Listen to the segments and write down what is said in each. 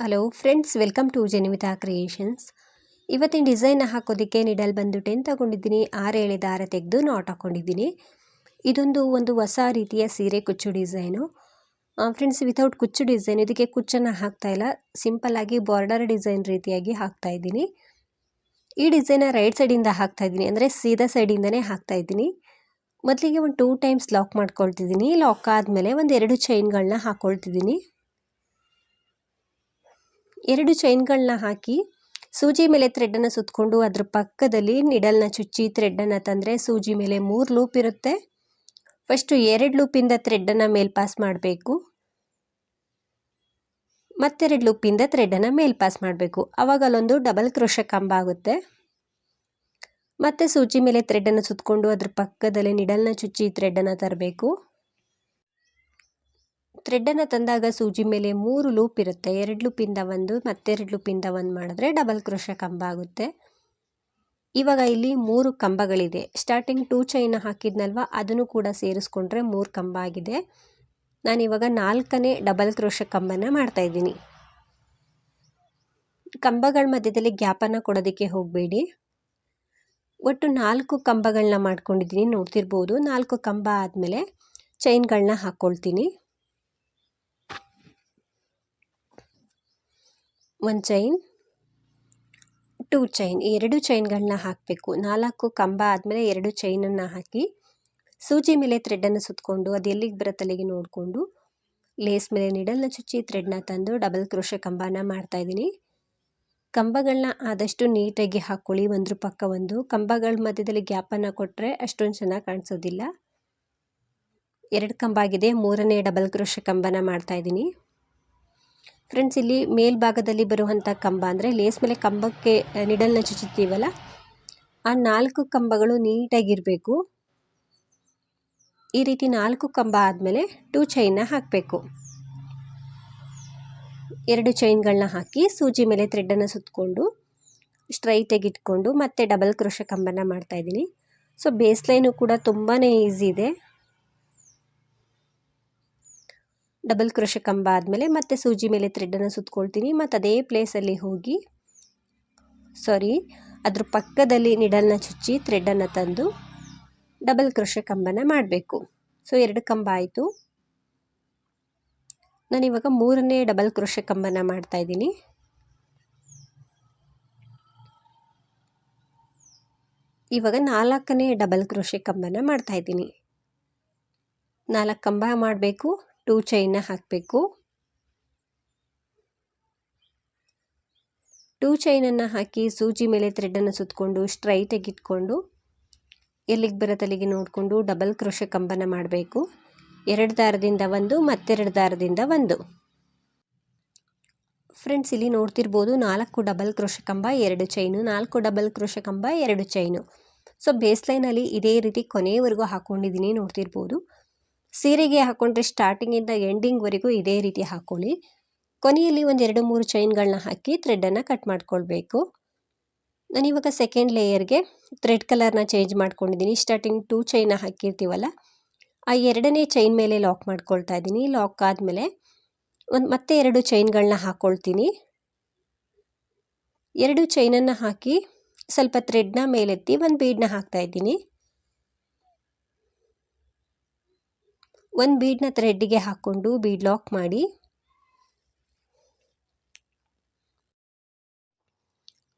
Hello friends welcome to Janimita creations ಇವತ್ತಿನ design ಹಾಕೋದಕ್ಕೆ needle ಬಂದು ಟೆನ್ ತಗೊಂಡಿದ್ದೀನಿ? ಆರು ಎಳೆ ದಾರ ತೆಗೆದು ನಾಟ್ ಹಾಕ್ಕೊಂಡಿದ್ದೀನಿ ಇದೊಂದು ಒಂದು ಹೊಸ ರೀತಿಯ ಸೀರೆ ಕುಚ್ಚು ಡಿಸೈನು ಫ್ರೆಂಡ್ಸ್ ವಿತೌಟ್ ಕುಚ್ಚು ಡಿಸೈನ್ ಇದಕ್ಕೆ ಕುಚ್ಚನ್ನು ಹಾಕ್ತಾ ಇಲ್ಲ. ಸಿಂಪಲ್ಲಾಗಿ ಬಾರ್ಡರ್ ಡಿಸೈನ್ ರೀತಿಯಾಗಿ ಹಾಕ್ತಾ ಇದ್ದೀನಿ. ಈ ಡಿಸೈನ ರೈಟ್ ಸೈಡಿಂದ ಹಾಕ್ತಾ ಇದ್ದೀನಿ. ಅಂದರೆ ಸೀದಾ ಸೈಡಿಂದನೇ ಹಾಕ್ತಾ ಇದ್ದೀನಿ. ಮೊದಲಿಗೆ ಒಂದು ಟೂ ಟೈಮ್ಸ್ ಲಾಕ್ ಮಾಡ್ಕೊಳ್ತಿದ್ದೀನಿ. ಲಾಕ್ ಆದಮೇಲೆ ಒಂದು ಎರಡು ಚೈನ್ಗಳನ್ನ ಹಾಕ್ಕೊಳ್ತಿದ್ದೀನಿ ಎರಡು ಚೈನ್ಗಳನ್ನ ಹಾಕಿ ಸೂಜಿ ಮೇಲೆ ಥ್ರೆಡ್ಡನ್ನು ಸುತ್ತಕೊಂಡು ಅದ್ರ ಪಕ್ಕದಲ್ಲಿ ನಿಡಲ್ನ ಚುಚ್ಚಿ ಥ್ರೆಡ್ಡನ್ನು ತಂದರೆ ಸೂಜಿ ಮೇಲೆ ಮೂರು ಲೂಪ್ ಇರುತ್ತೆ. ಫಸ್ಟು ಎರಡು ಲೂಪಿಂದ ಥ್ರೆಡ್ಡನ್ನು ಮೇಲ್ ಪಾಸ್ ಮಾಡಬೇಕು. ಮತ್ತೆರಡು ಲೂಪಿಂದ ಥ್ರೆಡ್ಡನ್ನು ಮೇಲ್ ಪಾಸ್ ಮಾಡಬೇಕು. ಆವಾಗ ಅಲ್ಲೊಂದು ಡಬಲ್ ಕ್ರೋಶ ಕಂಬ ಆಗುತ್ತೆ. ಮತ್ತೆ ಸೂಜಿ ಮೇಲೆ ಥ್ರೆಡ್ಡನ್ನು ಸುತ್ತಕೊಂಡು ಅದ್ರ ಪಕ್ಕದಲ್ಲಿ ನಿಡಲ್ನ ಚುಚ್ಚಿ ಥ್ರೆಡ್ಡನ್ನು ತರಬೇಕು. ಥ್ರೆಡ್ಡನ್ನು ತಂದಾಗ ಸೂಜಿ ಮೇಲೆ ಮೂರು ಲೂಪ್ ಇರುತ್ತೆ. ಎರಡು ಲೂಪಿಂದ ಒಂದು, ಮತ್ತೆರಡು ಲೂಪಿಂದ ಒಂದು ಮಾಡಿದ್ರೆ ಡಬಲ್ ಕ್ರೋಶ ಕಂಬ ಆಗುತ್ತೆ. ಇವಾಗ ಇಲ್ಲಿ ಮೂರು ಕಂಬಗಳಿದೆ. ಸ್ಟಾರ್ಟಿಂಗ್ ಟೂ ಚೈನ್ ಹಾಕಿದ್ನಲ್ವ? ಅದನ್ನು ಕೂಡ ಸೇರಿಸ್ಕೊಂಡ್ರೆ ಮೂರು ಕಂಬ ಆಗಿದೆ. ನಾನಿವಾಗ ನಾಲ್ಕನೇ ಡಬಲ್ ಕ್ರೋಶ ಕಂಬನ ಮಾಡ್ತಾಯಿದ್ದೀನಿ ಕಂಬಗಳ ಮಧ್ಯದಲ್ಲಿ ಗ್ಯಾಪನ್ನು ಕೊಡೋದಕ್ಕೆ ಹೋಗಬೇಡಿ. ಒಟ್ಟು ನಾಲ್ಕು ಕಂಬಗಳನ್ನ ಮಾಡ್ಕೊಂಡಿದ್ದೀನಿ. ನೋಡ್ತಿರ್ಬೋದು ನಾಲ್ಕು ಕಂಬ ಆದಮೇಲೆ ಚೈನ್ಗಳನ್ನ ಹಾಕ್ಕೊಳ್ತೀನಿ ಒಂದು ಚೈನ್ ಟೂ ಚೈನ್ ಎರಡು ಚೈನ್ಗಳನ್ನ ಹಾಕಬೇಕು. ನಾಲ್ಕು ಕಂಬ ಆದಮೇಲೆ ಎರಡು ಚೈನನ್ನು ಹಾಕಿ, ಸೂಜಿ ಮೇಲೆ ಥ್ರೆಡ್ಡನ್ನು ಸುತ್ತಕೊಂಡು ಅದು ಎಲ್ಲಿಗೆ ಬರತ್ತಲ್ಲಿಗೆ ನೋಡಿಕೊಂಡು ಲೇಸ್ ಮೇಲೆ ನಿಡಲ್ನ ಚುಚ್ಚಿ ಥ್ರೆಡ್ನ ತಂದು ಡಬಲ್ ಕ್ರೋಶ ಕಂಬನ ಮಾಡ್ತಾಯಿದ್ದೀನಿ ಕಂಬಗಳನ್ನ ಆದಷ್ಟು ನೀಟಾಗಿ ಹಾಕ್ಕೊಳ್ಳಿ ಒಂದ್ರ ಪಕ್ಕ ಒಂದು. ಕಂಬಗಳ ಮಧ್ಯದಲ್ಲಿ ಗ್ಯಾಪನ್ನು ಕೊಟ್ಟರೆ ಅಷ್ಟೊಂದು ಚೆನ್ನಾಗಿ ಕಾಣಿಸೋದಿಲ್ಲ. ಎರಡು ಕಂಬ ಆಗಿದೆ. ಮೂರನೇ ಡಬಲ್ ಕ್ರೋಶ ಕಂಬನ ಮಾಡ್ತಾಯಿದ್ದೀನಿ ಫ್ರೆಂಡ್ಸ್ ಇಲ್ಲಿ ಮೇಲ್ಭಾಗದಲ್ಲಿ ಬರುವಂಥ ಕಂಬ ಅಂದರೆ ಲೇಸ್ ಮೇಲೆ ಕಂಬಕ್ಕೆ ನಿಡಲ್ನ ಚುಚ್ಚುತ್ತೀವಲ್ಲ, ಆ ನಾಲ್ಕು ಕಂಬಗಳು ನೀಟಾಗಿರಬೇಕು. ಈ ರೀತಿ ನಾಲ್ಕು ಕಂಬ ಆದಮೇಲೆ ಟೂ ಚೈನ್ನ ಹಾಕಬೇಕು. ಎರಡು ಚೈನ್ಗಳನ್ನ ಹಾಕಿ ಸೂಜಿ ಮೇಲೆ ಥ್ರೆಡ್ಡನ್ನು ಸುತ್ತಕೊಂಡು ಸ್ಟ್ರೈಟಾಗಿ ಇಟ್ಕೊಂಡು ಮತ್ತೆ ಡಬಲ್ ಕ್ರೋಶ ಕಂಬನ ಮಾಡ್ತಾಯಿದ್ದೀನಿ ಸೊ ಬೇಸ್ ಲೈನು ಕೂಡ ತುಂಬಾ ಈಸಿ ಇದೆ. ಡಬಲ್ ಕ್ರೋಶ ಕಂಬ ಆದಮೇಲೆ ಮತ್ತೆ ಸೂಜಿ ಮೇಲೆ ಥ್ರೆಡ್ಡನ್ನು ಸುತ್ಕೊಳ್ತೀನಿ. ಮತ್ತು ಅದೇ ಪ್ಲೇಸಲ್ಲಿ ಹೋಗಿ ಸಾರಿ ಅದ್ರ ಪಕ್ಕದಲ್ಲಿ ನಿಡಲ್ನ ಚುಚ್ಚಿ ಥ್ರೆಡ್ಡನ್ನು ತಂದು ಡಬಲ್ ಕ್ರೋಶ ಕಂಬನ ಮಾಡಬೇಕು. ಸೊ ಎರಡು ಕಂಬ ಆಯಿತು. ನಾನಿವಾಗ ಮೂರನೇ ಡಬಲ್ ಕ್ರೋಶ ಕಂಬನ ಮಾಡ್ತಾಯಿದ್ದೀನಿ ಇವಾಗ ನಾಲ್ಕನೇ ಡಬಲ್ ಕ್ರೋಶೆ ಕಂಬನ ಮಾಡ್ತಾಯಿದ್ದೀನಿ ನಾಲ್ಕು ಕಂಬ ಮಾಡಬೇಕು. ಟೂ ಚೈನ್ನ ಹಾಕಬೇಕು. ಟೂ ಚೈನನ್ನು ಹಾಕಿ ಸೂಜಿ ಮೇಲೆ ಥ್ರೆಡನ್ನು ಸುತ್ತಕೊಂಡು ಸ್ಟ್ರೈಟಾಗಿ ಇಟ್ಕೊಂಡು, ಎಲ್ಲಿಗೆ ಬರತ್ತಲ್ಲಿಗೆ ನೋಡಿಕೊಂಡು ಡಬಲ್ ಕ್ರೋಶ ಕಂಬನ ಮಾಡಬೇಕು. ಎರಡು ದಾರದಿಂದ ಒಂದು, ಮತ್ತೆರಡು ದಾರದಿಂದ ಒಂದು. ಫ್ರೆಂಡ್ಸ್ ಇಲ್ಲಿ ನೋಡ್ತಿರ್ಬೋದು ನಾಲ್ಕು ಡಬಲ್ ಕ್ರೋಶ ಕಂಬ, ಎರಡು ಚೈನು ನಾಲ್ಕು ಡಬಲ್ ಕ್ರೋಶ ಕಂಬ, ಎರಡು ಚೈನು ಸೊ ಬೇಸ್ಲೈನಲ್ಲಿ ಇದೇ ರೀತಿ ಕೊನೆಯವರೆಗೂ ಹಾಕ್ಕೊಂಡಿದ್ದೀನಿ ನೋಡ್ತಿರ್ಬೋದು. ಸೀರೆಗೆ ಹಾಕ್ಕೊಂಡ್ರೆ ಸ್ಟಾರ್ಟಿಂಗಿಂದ ಎಂಡಿಂಗ್ವರೆಗೂ ಇದೇ ರೀತಿ ಹಾಕ್ಕೊಳ್ಳಿ ಕೊನೆಯಲ್ಲಿ ಒಂದು ಎರಡು ಮೂರು ಚೈನ್ಗಳನ್ನ ಹಾಕಿ ಥ್ರೆಡ್ಡನ್ನು ಕಟ್ ಮಾಡ್ಕೊಳ್ಬೇಕು. ನಾನಿವಾಗ ಸೆಕೆಂಡ್ ಲೇಯರ್ಗೆ ಥ್ರೆಡ್ ಕಲರ್ನ ಚೇಂಜ್ ಮಾಡ್ಕೊಂಡಿದ್ದೀನಿ. ಸ್ಟಾರ್ಟಿಂಗ್ ಟೂ ಚೈನ ಹಾಕಿರ್ತೀವಲ್ಲ, ಆ ಎರಡನೇ ಚೈನ್ ಮೇಲೆ ಲಾಕ್ ಮಾಡ್ಕೊಳ್ತಾ ಇದ್ದೀನಿ. ಲಾಕ್ ಆದಮೇಲೆ ಒಂದು ಮತ್ತೆ ಎರಡು ಚೈನ್ಗಳನ್ನ ಹಾಕ್ಕೊಳ್ತೀನಿ ಎರಡು ಚೈನನ್ನು ಹಾಕಿ ಸ್ವಲ್ಪ ಥ್ರೆಡ್ನ ಮೇಲೆತ್ತಿ ಒಂದು ಬೀಡನ್ನ ಹಾಕ್ತಾ ಇದ್ದೀನಿ. ಒಂದು ಬೀಡನ್ನ ಥ್ರೆಡ್ಡಿಗೆ ಹಾಕ್ಕೊಂಡು ಬೀಡ್ ಲಾಕ್ ಮಾಡಿ.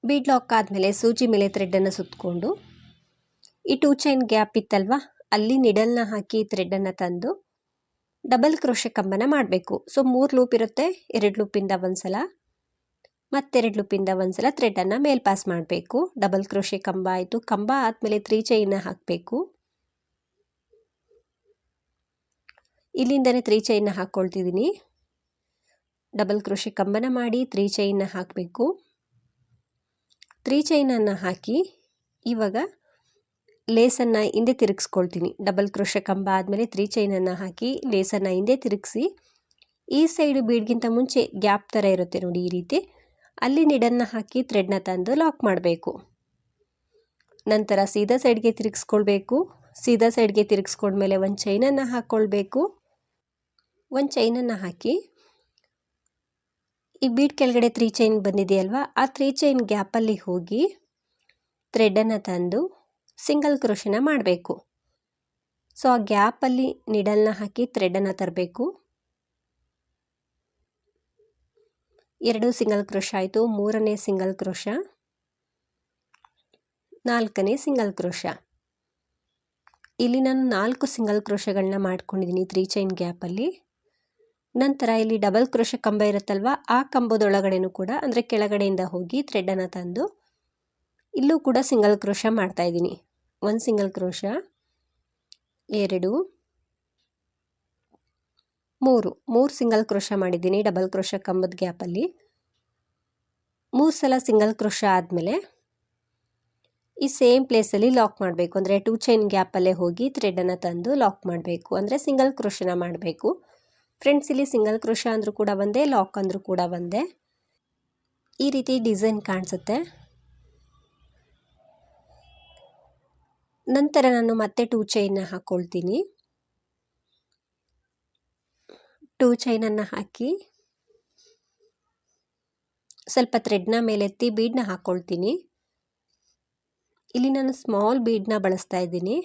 ಬೀಡ್ ಲಾಕ್ ಆದಮೇಲೆ ಸೂಜಿ ಮೇಲೆ ಥ್ರೆಡ್ಡನ್ನು ಸುತ್ತಕೊಂಡು ಈ ಟೂ ಚೈನ್ ಗ್ಯಾಪ್ ಇತ್ತಲ್ವ? ಅಲ್ಲಿ ನಿಡಲ್ನ ಹಾಕಿ ಥ್ರೆಡ್ಡನ್ನು ತಂದು ಡಬಲ್ ಕ್ರೋಶೆ ಕಂಬನ ಮಾಡಬೇಕು. ಸೊ ಮೂರು ಲೂಪ್ ಇರುತ್ತೆ, ಎರಡು ಲೂಪಿಂದ ಒಂದು ಸಲ ಮತ್ತೆರಡು ಲೂಪಿಂದ ಒಂದು ಸಲ ಮೇಲ್ ಪಾಸ್ ಮಾಡಬೇಕು. ಡಬಲ್ ಕ್ರೋಶೆ ಕಂಬ ಆಯಿತು. ಕಂಬ ಆದಮೇಲೆ ತ್ರೀ ಚೈನ್ನ ಹಾಕಬೇಕು. ಇಲ್ಲಿಂದನೇ ತ್ರೀ ಚೈನ್ನ ಹಾಕ್ಕೊಳ್ತಿದ್ದೀನಿ ಡಬಲ್ ಕ್ರೋಶೆ ಕಂಬನ ಮಾಡಿ ತ್ರೀ ಚೈನ್ನ ಹಾಕಬೇಕು. ತ್ರೀ ಚೈನನ್ನು ಹಾಕಿ ಇವಾಗ ಲೇಸನ್ನು ಹಿಂದೆ ತಿರುಗಿಸ್ಕೊಳ್ತೀನಿ. ಡಬಲ್ ಕ್ರೋಶ ಕಂಬ ಆದಮೇಲೆ ತ್ರೀ ಚೈನನ್ನು ಹಾಕಿ ಲೇಸನ್ನು ಹಿಂದೆ ತಿರುಗಿಸಿ, ಈ ಸೈಡು ಬೀಡ್ಗಿಂತ ಮುಂಚೆ ಗ್ಯಾಪ್ ಥರ ಇರುತ್ತೆ ನೋಡಿ ಈ ರೀತಿ. ಅಲ್ಲಿ ನಿಡನ್ನು ಹಾಕಿ ಥ್ರೆಡ್ನ ತಂದು ಲಾಕ್ ಮಾಡಬೇಕು. ನಂತರ ಸೀದಾ ಸೈಡ್ಗೆ ತಿರುಗಿಸ್ಕೊಳ್ಬೇಕು. ಸೀದಾ ಸೈಡ್ಗೆ ತಿರುಗಿಸ್ಕೊಂಡ್ಮೇಲೆ ಒಂದು ಚೈನನ್ನು ಹಾಕ್ಕೊಳ್ಬೇಕು ಒಂದು ಚೈನನ್ನು ಹಾಕಿ ಈ ಬೀಟ್ ಕೆಳಗಡೆ ತ್ರೀ ಚೈನ್ ಬಂದಿದೆಯಲ್ವಾ, ಆ ತ್ರೀ ಚೈನ್ ಗ್ಯಾಪಲ್ಲಿ ಹೋಗಿ ಥ್ರೆಡನ್ನು ತಂದು ಸಿಂಗಲ್ ಕ್ರೋಶನ ಮಾಡಬೇಕು. ಸೊ ಆ ಗ್ಯಾಪಲ್ಲಿ ನಿಡಲ್ನ ಹಾಕಿ ಥ್ರೆಡನ್ನು ತರಬೇಕು. ಎರಡು ಸಿಂಗಲ್ ಕ್ರೋಶ ಆಯಿತು, ಮೂರನೇ ಸಿಂಗಲ್ ಕ್ರೋಶ ನಾಲ್ಕನೇ ಸಿಂಗಲ್ ಕ್ರೋಶ ಇಲ್ಲಿ ನಾನು ನಾಲ್ಕು ಸಿಂಗಲ್ ಕ್ರೋಶಗಳನ್ನ ಮಾಡ್ಕೊಂಡಿದ್ದೀನಿ ತ್ರೀ ಚೈನ್ ಗ್ಯಾಪಲ್ಲಿ ನಂತರ ಇಲ್ಲಿ ಡಬಲ್ ಕ್ರೋಶ ಕಂಬ ಇರುತ್ತಲ್ವ, ಆ ಕಂಬದೊಳಗಡೆನೂ ಕೂಡ, ಅಂದರೆ ಕೆಳಗಡೆಯಿಂದ ಹೋಗಿ ಥ್ರೆಡನ್ನು ತಂದು ಇಲ್ಲೂ ಕೂಡ ಸಿಂಗಲ್ ಕ್ರೋಶ ಮಾಡ್ತಾಯಿದ್ದೀನಿ ಒಂದು ಸಿಂಗಲ್ ಕ್ರೋಶ ಎರಡು, ಮೂರು. ಮೂರು ಸಿಂಗಲ್ ಕ್ರೋಶ ಮಾಡಿದ್ದೀನಿ ಡಬಲ್ ಕ್ರೋಶ ಕಂಬದ ಗ್ಯಾಪಲ್ಲಿ ಮೂರು ಸಲ ಸಿಂಗಲ್ ಕ್ರೋಶ ಆದಮೇಲೆ ಈ ಸೇಮ್ ಪ್ಲೇಸಲ್ಲಿ ಲಾಕ್ ಮಾಡಬೇಕು. ಅಂದರೆ ಟೂ ಚೈನ್ ಗ್ಯಾಪಲ್ಲೇ ಹೋಗಿ ಥ್ರೆಡನ್ನು ತಂದು ಲಾಕ್ ಮಾಡಬೇಕು. ಅಂದರೆ ಸಿಂಗಲ್ ಕ್ರೋಶನ ಮಾಡಬೇಕು. ಫ್ರೆಂಡ್ಸ್, ಇಲ್ಲಿ ಸಿಂಗಲ್ ಕ್ರೋಶ ಅಂದರೂ ಕೂಡ ಬಂದೆ, ಲಾಕ್ ಅಂದರೂ ಕೂಡ ಬಂದೆ. ಈ ರೀತಿ ಡಿಸೈನ್ ಕಾಣಿಸುತ್ತೆ. ನಂತರ ನಾನು ಮತ್ತೆ ಟೂ ಚೈನ್ನ ಹಾಕ್ಕೊಳ್ತೀನಿ ಟೂ ಚೈನನ್ನು ಹಾಕಿ ಸ್ವಲ್ಪ ಥ್ರೆಡ್ನ ಮೇಲೆತ್ತಿ ಬೀಡನ್ನ ಹಾಕ್ಕೊಳ್ತೀನಿ ಇಲ್ಲಿ ನಾನು ಸ್ಮಾಲ್ ಬೀಡನ್ನ ಬಳಸ್ತಾ ಇದ್ದೀನಿ.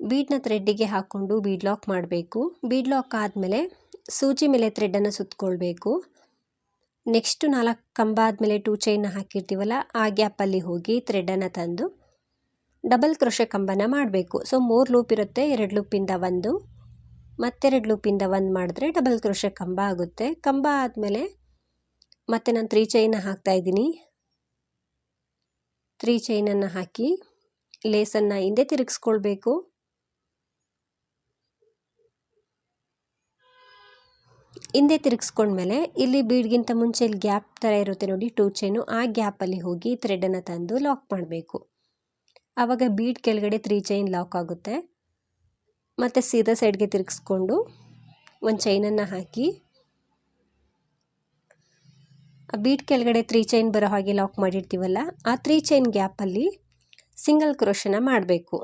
ಬೀಡ್ನ ಥ್ರೆಡ್ಡಿಗೆ ಹಾಕ್ಕೊಂಡು ಬೀಡ್ ಲಾಕ್ ಮಾಡಬೇಕು. ಬೀಡ್ ಲಾಕ್ ಆದಮೇಲೆ ಸೂಜಿ ಮೇಲೆ ಥ್ರೆಡ್ಡನ್ನು ಸುತ್ತಕೊಳ್ಬೇಕು ನೆಕ್ಸ್ಟು ನಾಲ್ಕು ಕಂಬ ಆದಮೇಲೆ ಟೂ ಚೈನ್ನ ಹಾಕಿರ್ತೀವಲ್ಲ, ಆ ಗ್ಯಾಪಲ್ಲಿ ಹೋಗಿ ಥ್ರೆಡ್ಡನ್ನು ತಂದು ಡಬಲ್ ಕ್ರೋಶೆ ಕಂಬನ ಮಾಡಬೇಕು. ಸೊ ಮೂರು ಲೂಪ್ ಇರುತ್ತೆ, ಎರಡು ಲೂಪಿಂದ ಒಂದು. ಮತ್ತೆರಡು ಲೂಪಿಂದ ಒಂದು ಮಾಡಿದ್ರೆ ಡಬಲ್ ಕ್ರೋಶೆ ಕಂಬ ಆಗುತ್ತೆ. ಕಂಬ ಆದಮೇಲೆ ಮತ್ತೆ ನಾನು ತ್ರೀ ಚೈನ ಹಾಕ್ತಾ ಇದ್ದೀನಿ. ತ್ರೀ ಚೈನನ್ನು ಹಾಕಿ ಲೇಸನ್ನು ಹಿಂದೆ ತಿರುಗಿಸ್ಕೊಳ್ಬೇಕು. ಹಿಂದೆ ತಿರುಗಿಸ್ಕೊಂಡ್ಮೇಲೆ ಇಲ್ಲಿ ಬೀಡ್ಗಿಂತ ಮುಂಚೆ ಇಲ್ಲಿ ಗ್ಯಾಪ್ ಥರ ಇರುತ್ತೆ ನೋಡಿ ಟೂ ಚೈನು ಆ ಗ್ಯಾಪಲ್ಲಿ ಹೋಗಿ ಥ್ರೆಡನ್ನು ತಂದು ಲಾಕ್ ಮಾಡಬೇಕು. ಆವಾಗ ಬೀಡ್ ಕೆಳಗಡೆ ತ್ರೀ ಚೈನ್ ಲಾಕ್ ಆಗುತ್ತೆ. ಮತ್ತು ಸೀದಾ ಸೈಡ್ಗೆ ತಿರುಗಿಸ್ಕೊಂಡು ಒಂದು ಚೈನನ್ನು ಹಾಕಿ, ಆ ಬೀಟ್ ಕೆಳಗಡೆ ತ್ರೀ ಚೈನ್ ಬರೋ ಹಾಗೆ ಲಾಕ್ ಮಾಡಿರ್ತೀವಲ್ಲ, ಆ ತ್ರೀ ಚೈನ್ ಗ್ಯಾಪಲ್ಲಿ ಸಿಂಗಲ್ ಕ್ರೋಶನ ಮಾಡಬೇಕು.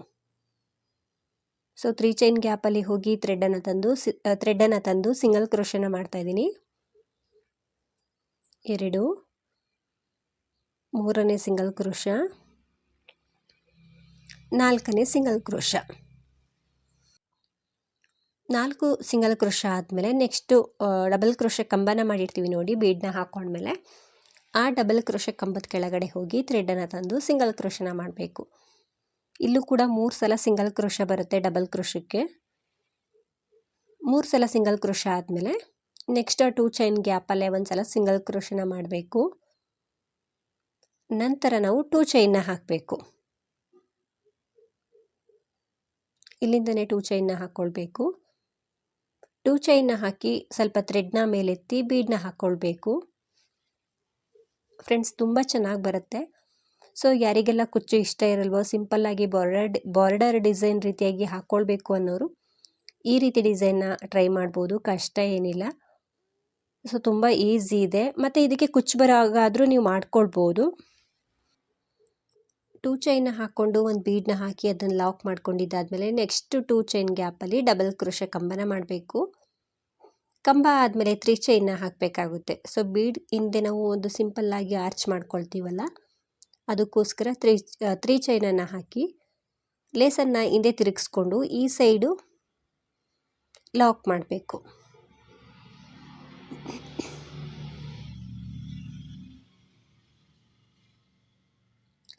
ಸೊ ತ್ರೀ ಚೈನ್ ಗ್ಯಾಪಲ್ಲಿ ಹೋಗಿ ಥ್ರೆಡನ್ನು ತಂದು ಸಿ ಥ್ರೆಡನ್ನು ತಂದು ಸಿಂಗಲ್ ಕ್ರೋಶನ ಮಾಡ್ತಾಯಿದ್ದೀನಿ ಎರಡು. ಮೂರನೇ ಸಿಂಗಲ್ ಕ್ರೋಷ ನಾಲ್ಕನೇ ಸಿಂಗಲ್ ಕ್ರೋಷ ನಾಲ್ಕು ಸಿಂಗಲ್ ಕ್ರೋಷ ಆದಮೇಲೆ ನೆಕ್ಸ್ಟು ಡಬಲ್ ಕ್ರೋಶ ಕಂಬನ ಮಾಡಿರ್ತೀವಿ ನೋಡಿ ಬೀಡನ್ನ ಹಾಕೊಂಡ್ಮೇಲೆ, ಆ ಡಬಲ್ ಕ್ರೋಶ ಕಂಬದ ಕೆಳಗಡೆ ಹೋಗಿ ಥ್ರೆಡನ್ನು ತಂದು ಸಿಂಗಲ್ ಕ್ರೋಶನ ಮಾಡಬೇಕು. ಇಲ್ಲೂ ಕೂಡ ಮೂರು ಸಲ ಸಿಂಗಲ್ ಕ್ರೋಶ ಬರುತ್ತೆ ಡಬಲ್ ಕ್ರೋಶಕ್ಕೆ. ಮೂರು ಸಲ ಸಿಂಗಲ್ ಕ್ರೋಶ ಆದಮೇಲೆ ನೆಕ್ಸ್ಟ್ ಟೂ ಚೈನ್ ಗ್ಯಾಪಲ್ಲೇ ಒಂದು ಸಲ ಸಿಂಗಲ್ ಕ್ರೋಶನ ಮಾಡಬೇಕು. ನಂತರ ನಾವು ಟೂ ಚೈನ್ನ ಹಾಕಬೇಕು. ಇಲ್ಲಿಂದನೇ ಟೂ ಚೈನ್ನ ಹಾಕ್ಕೊಳ್ಬೇಕು ಟೂ ಚೈನ್ನ ಹಾಕಿ ಸ್ವಲ್ಪ ಥ್ರೆಡ್ನ ಮೇಲೆತ್ತಿ ಬೀಡ್ನ ಹಾಕ್ಕೊಳ್ಬೇಕು ಫ್ರೆಂಡ್ಸ್ ತುಂಬ ಚೆನ್ನಾಗಿ ಬರುತ್ತೆ. ಸೊ ಯಾರಿಗೆಲ್ಲ ಕುಚ್ಚು ಇಷ್ಟ ಇರಲ್ವೋ ಸಿಂಪಲ್ಲಾಗಿ ಬಾರ್ಡರ್ ಬಾರ್ಡರ್ ಡಿಸೈನ್ ರೀತಿಯಾಗಿ ಹಾಕ್ಕೊಳ್ಬೇಕು ಅನ್ನೋರು ಈ ರೀತಿ ಡಿಸೈನ್ನ ಟ್ರೈ ಮಾಡ್ಬೋದು, ಕಷ್ಟ ಏನಿಲ್ಲ. ಸೊ ತುಂಬ ಈಸಿ ಇದೆ. ಮತ್ತು ಇದಕ್ಕೆ ಕುಚ್ಚು ಬರೋಗಾದರೂ ನೀವು ಮಾಡ್ಕೊಳ್ಬೋದು. ಟೂ ಚೈನ್ನ ಹಾಕ್ಕೊಂಡು ಒಂದು ಬೀಡನ್ನ ಹಾಕಿ ಅದನ್ನು ಲಾಕ್ ಮಾಡ್ಕೊಂಡಿದ್ದಾದಮೇಲೆ ನೆಕ್ಸ್ಟ್ ಟೂ ಚೈನ್ ಗ್ಯಾಪಲ್ಲಿ ಡಬಲ್ ಕ್ರೋಶ ಕಂಬನ ಮಾಡಬೇಕು. ಕಂಬ ಆದಮೇಲೆ ತ್ರೀ ಚೈನ್ನ ಹಾಕಬೇಕಾಗುತ್ತೆ. ಸೊ ಬೀಡ್ ಹಿಂದೆ ನಾವು ಒಂದು ಸಿಂಪಲ್ಲಾಗಿ ಆರ್ಚ್ ಮಾಡ್ಕೊಳ್ತೀವಲ್ಲ? ಅದಕ್ಕೋಸ್ಕರ ತ್ರೀ ತ್ರೀ ಚೈನನ್ನು ಹಾಕಿ, ಲೇಸನ್ನು ಹಿಂದೆ ತಿರುಗಿಸ್ಕೊಂಡು ಈ ಸೈಡು ಲಾಕ್ ಮಾಡಬೇಕು.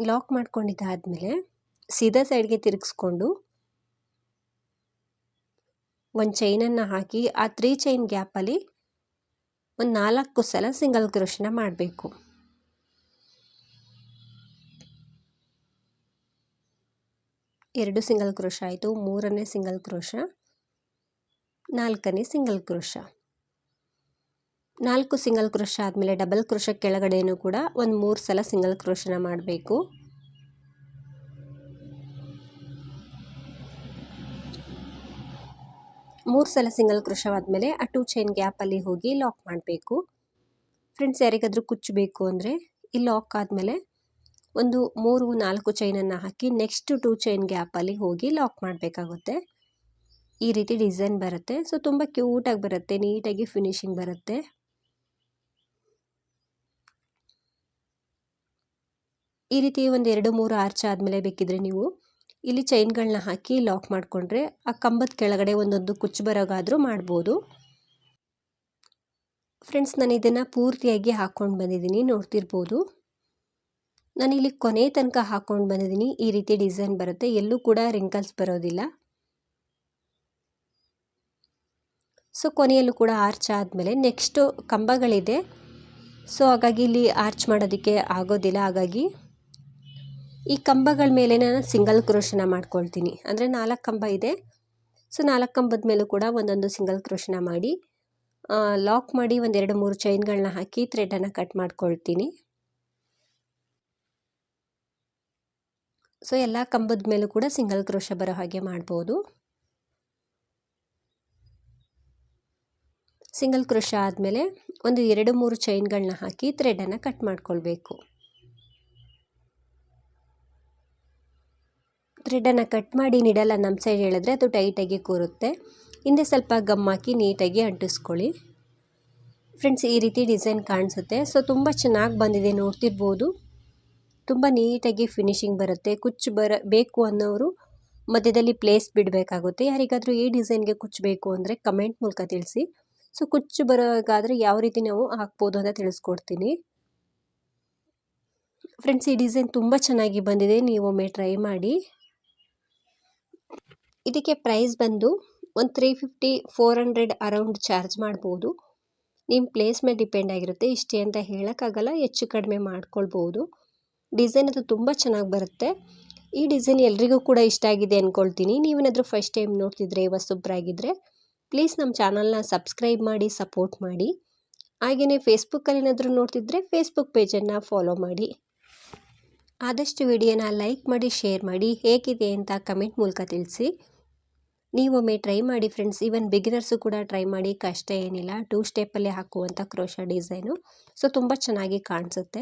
ಲಾಕ್ ಮಾಡ್ಕೊಂಡಿದ್ದಾದಮೇಲೆ ಸೀದಾ ಸೈಡ್ಗೆ ತಿರುಗಿಸ್ಕೊಂಡು ಒಂದು ಚೈನನ್ನು ಹಾಕಿ, ಆ ತ್ರೀ ಚೈನ್ ಗ್ಯಾಪಲ್ಲಿ ಒಂದು ನಾಲ್ಕು ಸಲ ಸಿಂಗಲ್ ಕ್ರೋಶನ ಮಾಡಬೇಕು. ಎರಡು ಸಿಂಗಲ್ ಕ್ರೋಶ ಆಯಿತು. ಮೂರನೇ ಸಿಂಗಲ್ ಕ್ರೋಶ, ನಾಲ್ಕನೇ ಸಿಂಗಲ್ ಕ್ರೋಶ. ನಾಲ್ಕು ಸಿಂಗಲ್ ಕ್ರೋಶ ಆದಮೇಲೆ ಡಬಲ್ ಕ್ರೋಶ ಕೆಳಗಡೆಯೂ ಕೂಡ ಒಂದು ಮೂರು ಸಲ ಸಿಂಗಲ್ ಕ್ರೋಶನ ಮಾಡಬೇಕು. ಮೂರು ಸಲ ಸಿಂಗಲ್ ಕ್ರೋಶವಾದಮೇಲೆ ಆ ಟೂ ಚೈನ್ ಗ್ಯಾಪಲ್ಲಿ ಹೋಗಿ ಲಾಕ್ ಮಾಡಬೇಕು. ಫ್ರೆಂಡ್ಸ್, ಯಾರಿಗಾದರೂ ಕುಚ್ಚಬೇಕು ಅಂದರೆ ಈ ಲಾಕ್ ಆದಮೇಲೆ ಒಂದು ಮೂರು ನಾಲ್ಕು ಚೈನನ್ನು ಹಾಕಿ ನೆಕ್ಸ್ಟ್ ಟೂ ಚೈನ್ ಗ್ಯಾಪಲ್ಲಿ ಹೋಗಿ ಲಾಕ್ ಮಾಡಬೇಕಾಗುತ್ತೆ. ಈ ರೀತಿ ಡಿಸೈನ್ ಬರುತ್ತೆ. ಸೊ ತುಂಬ ಕ್ಯೂಟಾಗಿ ಬರುತ್ತೆ. ನೀಟಾಗಿ ಫಿನಿಶಿಂಗ್ ಬರುತ್ತೆ. ಈ ರೀತಿ ಒಂದು ಎರಡು ಮೂರು ಆರ್ಚ್ ಆದಮೇಲೆ ಬೇಕಿದ್ರೆ ನೀವು ಇಲ್ಲಿ ಚೈನ್ಗಳನ್ನ ಹಾಕಿ ಲಾಕ್ ಮಾಡಿಕೊಂಡ್ರೆ ಆ ಕಂಬದ ಕೆಳಗಡೆ ಒಂದೊಂದು ಕುಚ್ಚು ಬರೋಗಾದರೂ ಮಾಡ್ಬೋದು. ಫ್ರೆಂಡ್ಸ್ ನಾನು ಇದನ್ನು ಪೂರ್ತಿಯಾಗಿ ಹಾಕ್ಕೊಂಡು ಬಂದಿದ್ದೀನಿ. ನೋಡ್ತಿರ್ಬೋದು. ನಾನಿಲ್ಲಿ ಕೊನೆ ತನಕ ಹಾಕ್ಕೊಂಡು ಬಂದಿದ್ದೀನಿ. ಈ ರೀತಿ ಡಿಸೈನ್ ಬರುತ್ತೆ. ಎಲ್ಲೂ ಕೂಡ ರಿಂಕಲ್ಸ್ ಬರೋದಿಲ್ಲ. ಸೊ ಕೊನೆಯಲ್ಲೂ ಕೂಡ ಆರ್ಚ್ ಆದಮೇಲೆ ನೆಕ್ಸ್ಟು ಕಂಬಗಳಿದೆ. ಸೊ ಹಾಗಾಗಿ ಇಲ್ಲಿ ಆರ್ಚ್ ಮಾಡೋದಕ್ಕೆ ಆಗೋದಿಲ್ಲ. ಹಾಗಾಗಿ ಈ ಕಂಬಗಳ ಮೇಲೆ ನಾನು ಸಿಂಗಲ್ ಕ್ರೋಶನ ಮಾಡ್ಕೊಳ್ತೀನಿ. ಅಂದರೆ ನಾಲ್ಕು ಕಂಬ ಇದೆ. ಸೊ ನಾಲ್ಕು ಕಂಬದ ಮೇಲೂ ಕೂಡ ಒಂದೊಂದು ಸಿಂಗಲ್ ಕ್ರೋಶನ ಮಾಡಿ ಲಾಕ್ ಮಾಡಿ ಒಂದೆರಡು ಮೂರು ಚೈನ್ಗಳನ್ನ ಹಾಕಿ ಥ್ರೆಡನ್ನು ಕಟ್ ಮಾಡ್ಕೊಳ್ತೀನಿ. ಸೊ ಎಲ್ಲ ಕಂಬದ ಮೇಲೂ ಕೂಡ ಸಿಂಗಲ್ ಕ್ರೋಶ ಬರೋ ಹಾಗೆ ಮಾಡ್ಬೋದು. ಸಿಂಗಲ್ ಕ್ರೋಶ ಆದಮೇಲೆ ಒಂದು ಎರಡು ಮೂರು ಚೈನ್ಗಳನ್ನ ಹಾಕಿ ಥ್ರೆಡನ್ನು ಕಟ್ ಮಾಡ್ಕೊಳ್ಬೇಕು. ಥ್ರೆಡನ್ನು ಕಟ್ ಮಾಡಿ ನೀಡಲ್ಲ ನಮ್ಮ ಸೈಡ್ ಹೇಳಿದ್ರೆ ಅದು ಟೈಟಾಗಿ ಕೂರುತ್ತೆ. ಹಿಂದೆ ಸ್ವಲ್ಪ ಗಮ್ ಹಾಕಿ ನೀಟಾಗಿ ಅಂಟಿಸ್ಕೊಳ್ಳಿ. ಫ್ರೆಂಡ್ಸ್ ಈ ರೀತಿ ಡಿಸೈನ್ ಕಾಣಿಸುತ್ತೆ. ಸೊ ತುಂಬ ಚೆನ್ನಾಗಿ ಬಂದಿದೆ, ನೋಡ್ತಿರ್ಬೋದು. ತುಂಬ ನೀಟಾಗಿ ಫಿನಿಶಿಂಗ್ ಬರುತ್ತೆ. ಕುಚ್ಚು ಬರ, ಬೇಕು ಅನ್ನೋರು ಮಧ್ಯದಲ್ಲಿ ಪ್ಲೇಸ್ ಬಿಡಬೇಕಾಗುತ್ತೆ. ಯಾರಿಗಾದರೂ ಈ ಡಿಸೈನ್ಗೆ ಕುಚ್ಚು ಬೇಕು ಅಂದರೆ ಕಮೆಂಟ್ ಮೂಲಕ ತಿಳಿಸಿ. ಸೊ ಕುಚ್ಚು ಬರೋಗಾದರೆ ಯಾವ ರೀತಿ ನಾವು ಹಾಕ್ಬೋದು ಅಂತ ತಿಳಿಸ್ಕೊಡ್ತೀನಿ. ಫ್ರೆಂಡ್ಸ್ ಈ ಡಿಸೈನ್ ತುಂಬ ಚೆನ್ನಾಗಿ ಬಂದಿದೆ. ನೀವು ಒಮ್ಮೆ ಟ್ರೈ ಮಾಡಿ. ಇದಕ್ಕೆ ಪ್ರೈಸ್ ಬಂದು ಒಂದು three fifty four hundred around charge ಮಾಡ್ಬೋದು. ನಿಮ್ಮ ಪ್ಲೇಸ್ ಮೇಲೆ ಡಿಪೆಂಡ್ ಆಗಿರುತ್ತೆ. ಇಷ್ಟೇ ಅಂತ ಹೇಳೋಕ್ಕಾಗಲ್ಲ. ಹೆಚ್ಚು ಕಡಿಮೆ ಮಾಡ್ಕೊಳ್ಬೋದು. ಡಿಸೈನ್ ಅದು ತುಂಬ ಚೆನ್ನಾಗಿ ಬರುತ್ತೆ. ಈ ಡಿಸೈನ್ ಎಲ್ರಿಗೂ ಕೂಡ ಇಷ್ಟ ಆಗಿದೆ ಅಂದ್ಕೊಳ್ತೀನಿ ನೀವೇನಾದರೂ ಫಸ್ಟ್ ಟೈಮ್ ನೋಡ್ತಿದ್ರೆ ಹೊಸಬ್ರಾಗಿದ್ದರೆ ಪ್ಲೀಸ್ ನಮ್ಮ ಚಾನಲ್ನ ಸಬ್ಸ್ಕ್ರೈಬ್ ಮಾಡಿ ಸಪೋರ್ಟ್ ಮಾಡಿ. ಹಾಗೆಯೇ ಫೇಸ್ಬುಕ್ಕಲ್ಲಿ ಏನಾದರೂ ನೋಡ್ತಿದ್ರೆ ಫೇಸ್ಬುಕ್ ಪೇಜನ್ನು ಫಾಲೋ ಮಾಡಿ. ಆದಷ್ಟು ವಿಡಿಯೋನ ಲೈಕ್ ಮಾಡಿ ಶೇರ್ ಮಾಡಿ, ಹೇಗಿದೆ ಅಂತ ಕಮೆಂಟ್ ಮೂಲಕ ತಿಳಿಸಿ. ನೀವೊಮ್ಮೆ ಟ್ರೈ ಮಾಡಿ ಫ್ರೆಂಡ್ಸ್ ಈವನ್ ಬಿಗಿನರ್ಸು ಕೂಡ ಟ್ರೈ ಮಾಡಿ, ಕಷ್ಟ ಏನಿಲ್ಲ ಟೂ ಸ್ಟೆಪ್ಪಲ್ಲೇ ಹಾಕುವಂಥ ಕ್ರೋಶ ಡಿಸೈನು ಸೊ ತುಂಬ ಚೆನ್ನಾಗಿ ಕಾಣಿಸುತ್ತೆ.